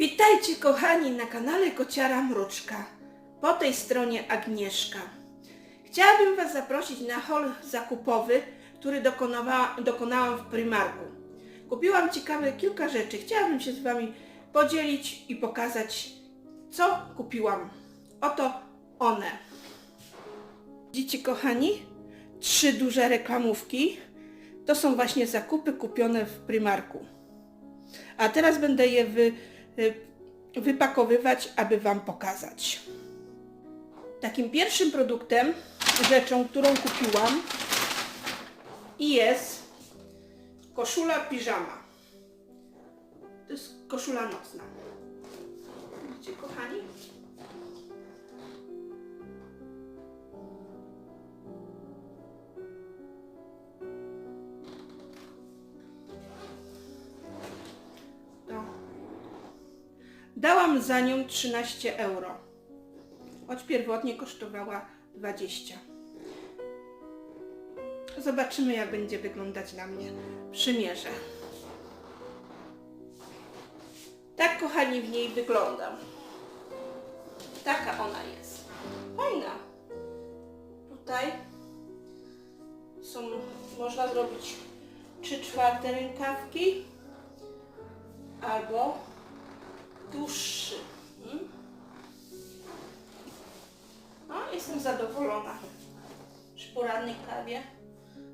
Witajcie kochani na kanale Kociara Mruczka. Po tej stronie Agnieszka. Chciałabym Was zaprosić na hol zakupowy, który dokonała, dokonałam w Primarku. Kupiłam ciekawe kilka rzeczy. Chciałabym się z Wami podzielić i pokazać, co kupiłam. Oto one. Widzicie kochani? Trzy duże reklamówki. To są właśnie zakupy kupione w Primarku. A teraz będę je wy, wypakowywać, aby Wam pokazać. Takim pierwszym produktem, rzeczą, którą kupiłam i jest koszula piżama. To jest koszula nocna. Widzicie, kochani? Dałam za nią 13 euro. Choć pierwotnie kosztowała 20. Zobaczymy jak będzie wyglądać na mnie. Przymierzę. Tak kochani w niej wyglądam. Taka ona jest. Fajna. Tutaj są, można zrobić 3 czwarte rękawki albo dłuższy. Mm. No, jestem zadowolona. Przy porannej kawie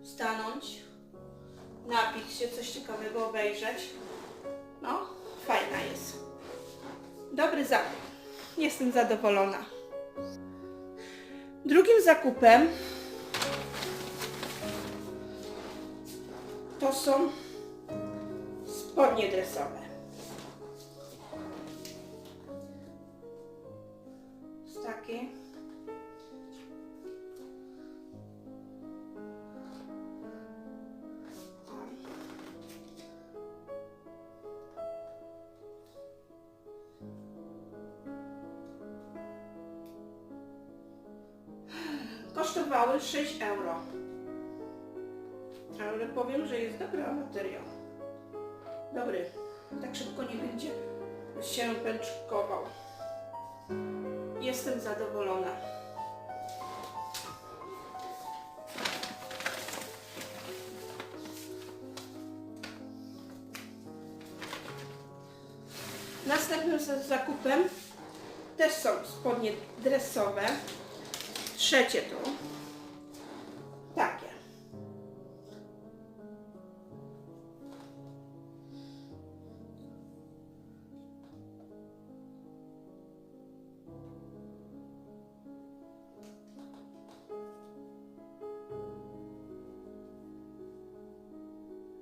stanąć, napić się, coś ciekawego obejrzeć. No, fajna jest. Dobry zakup. Jestem zadowolona. Drugim zakupem to są spodnie dresowe. Kosztowały 6 euro. Ale powiem, że jest dobry materiał. Dobry. Tak szybko nie będzie się pęczkował. Jestem zadowolona. Następnym za- zakupem też są spodnie dresowe. Trzecie tu. Takie.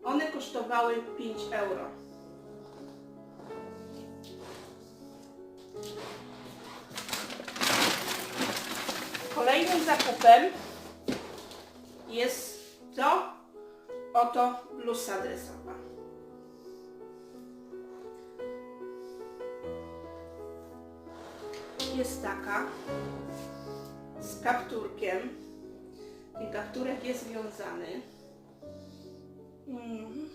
One kosztowały 5 euro. Kolejnym zakupem jest to oto bluza dresowa. Jest taka z kapturkiem. Ten kapturek jest związany. Mm.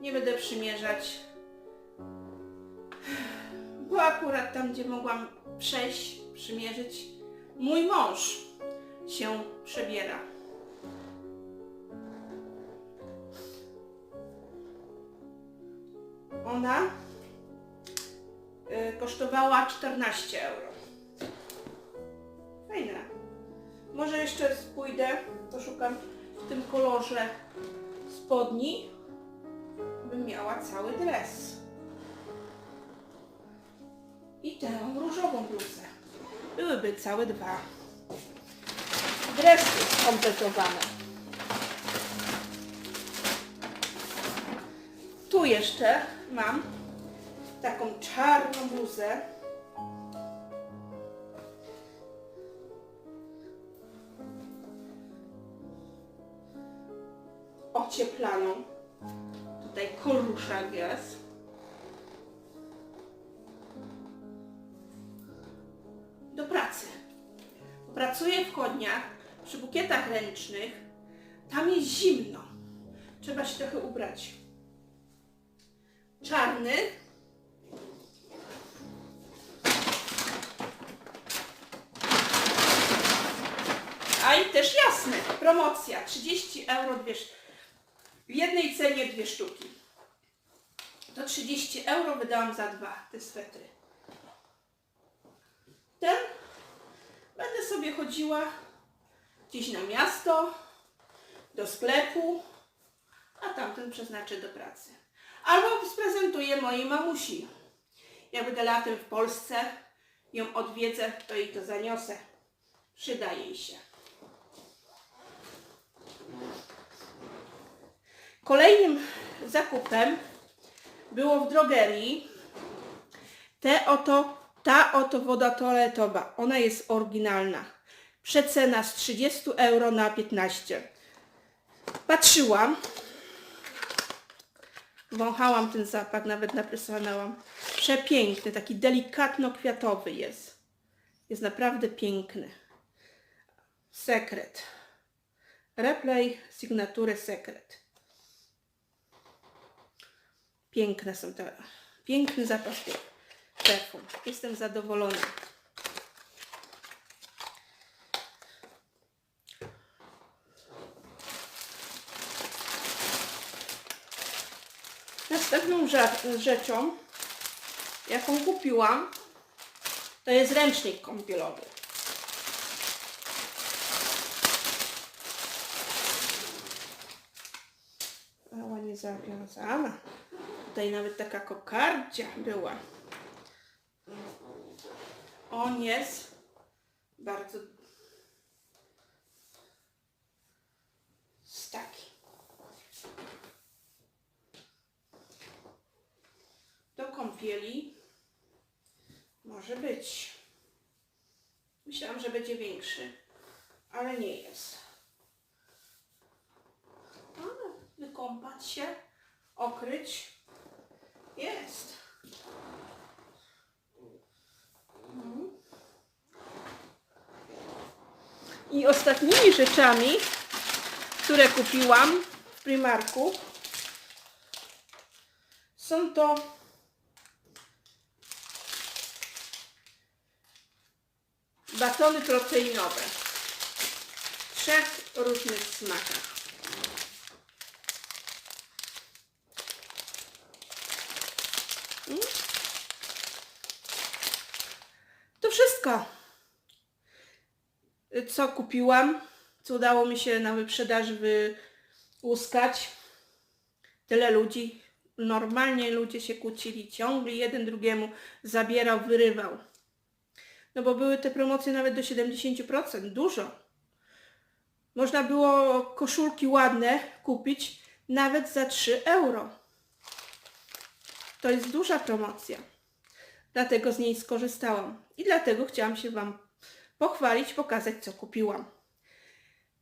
Nie będę przymierzać akurat tam, gdzie mogłam przejść, przymierzyć, mój mąż się przebiera. Ona y, kosztowała 14 euro. Fajna. Może jeszcze pójdę, poszukam w tym kolorze spodni, bym miała cały dres i tę różową bluzę. Byłyby całe dwa dresy skompletowane. Tu jeszcze mam taką czarną bluzę. Ocieplaną. Tutaj koruszak jest. Pracuję w chodniach przy bukietach ręcznych. Tam jest zimno. Trzeba się trochę ubrać. Czarny. A i też jasny. Promocja. 30 euro dwie W jednej cenie dwie sztuki. To 30 euro wydałam za dwa te swetry. Ten będę sobie chodziła gdzieś na miasto, do sklepu, a tamten przeznaczę do pracy. Albo sprezentuję mojej mamusi. Jak będę latem w Polsce, ją odwiedzę, to jej to zaniosę. Przyda jej się. Kolejnym zakupem było w drogerii te oto, ta oto woda toaletowa. Ona jest oryginalna. Przecena z 30 euro na 15. Patrzyłam. Wąchałam ten zapach, nawet napresowałam. Przepiękny, taki delikatno-kwiatowy jest. Jest naprawdę piękny. Sekret. Replay, sygnaturę sekret. Piękne są te. Piękny zapas perfum. Jestem zadowolona. Następną rze- rzeczą, jaką kupiłam, to jest ręcznik kąpielowy. Mała niezawiązana. Tutaj nawet taka kokardzia była. On jest bardzo taki. Do kąpieli może być. Myślałam, że będzie większy, ale nie jest. Ale wykąpać się, okryć jest. I ostatnimi rzeczami, które kupiłam w Primarku, są to batony proteinowe w trzech różnych smakach. Mm. To wszystko, co kupiłam, co udało mi się na wyprzedaży wyłuskać. Tyle ludzi. Normalnie ludzie się kłócili, ciągle jeden drugiemu zabierał, wyrywał. No bo były te promocje nawet do 70%, dużo. Można było koszulki ładne kupić nawet za 3 euro. To jest duża promocja. Dlatego z niej skorzystałam. I dlatego chciałam się Wam pochwalić, pokazać co kupiłam.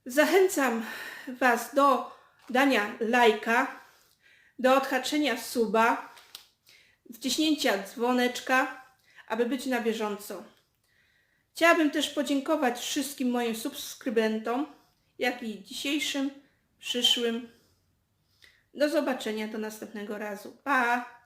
Zachęcam Was do dania lajka, do odhaczenia suba, wciśnięcia dzwoneczka, aby być na bieżąco. Chciałabym też podziękować wszystkim moim subskrybentom, jak i dzisiejszym, przyszłym. Do zobaczenia do następnego razu. Pa!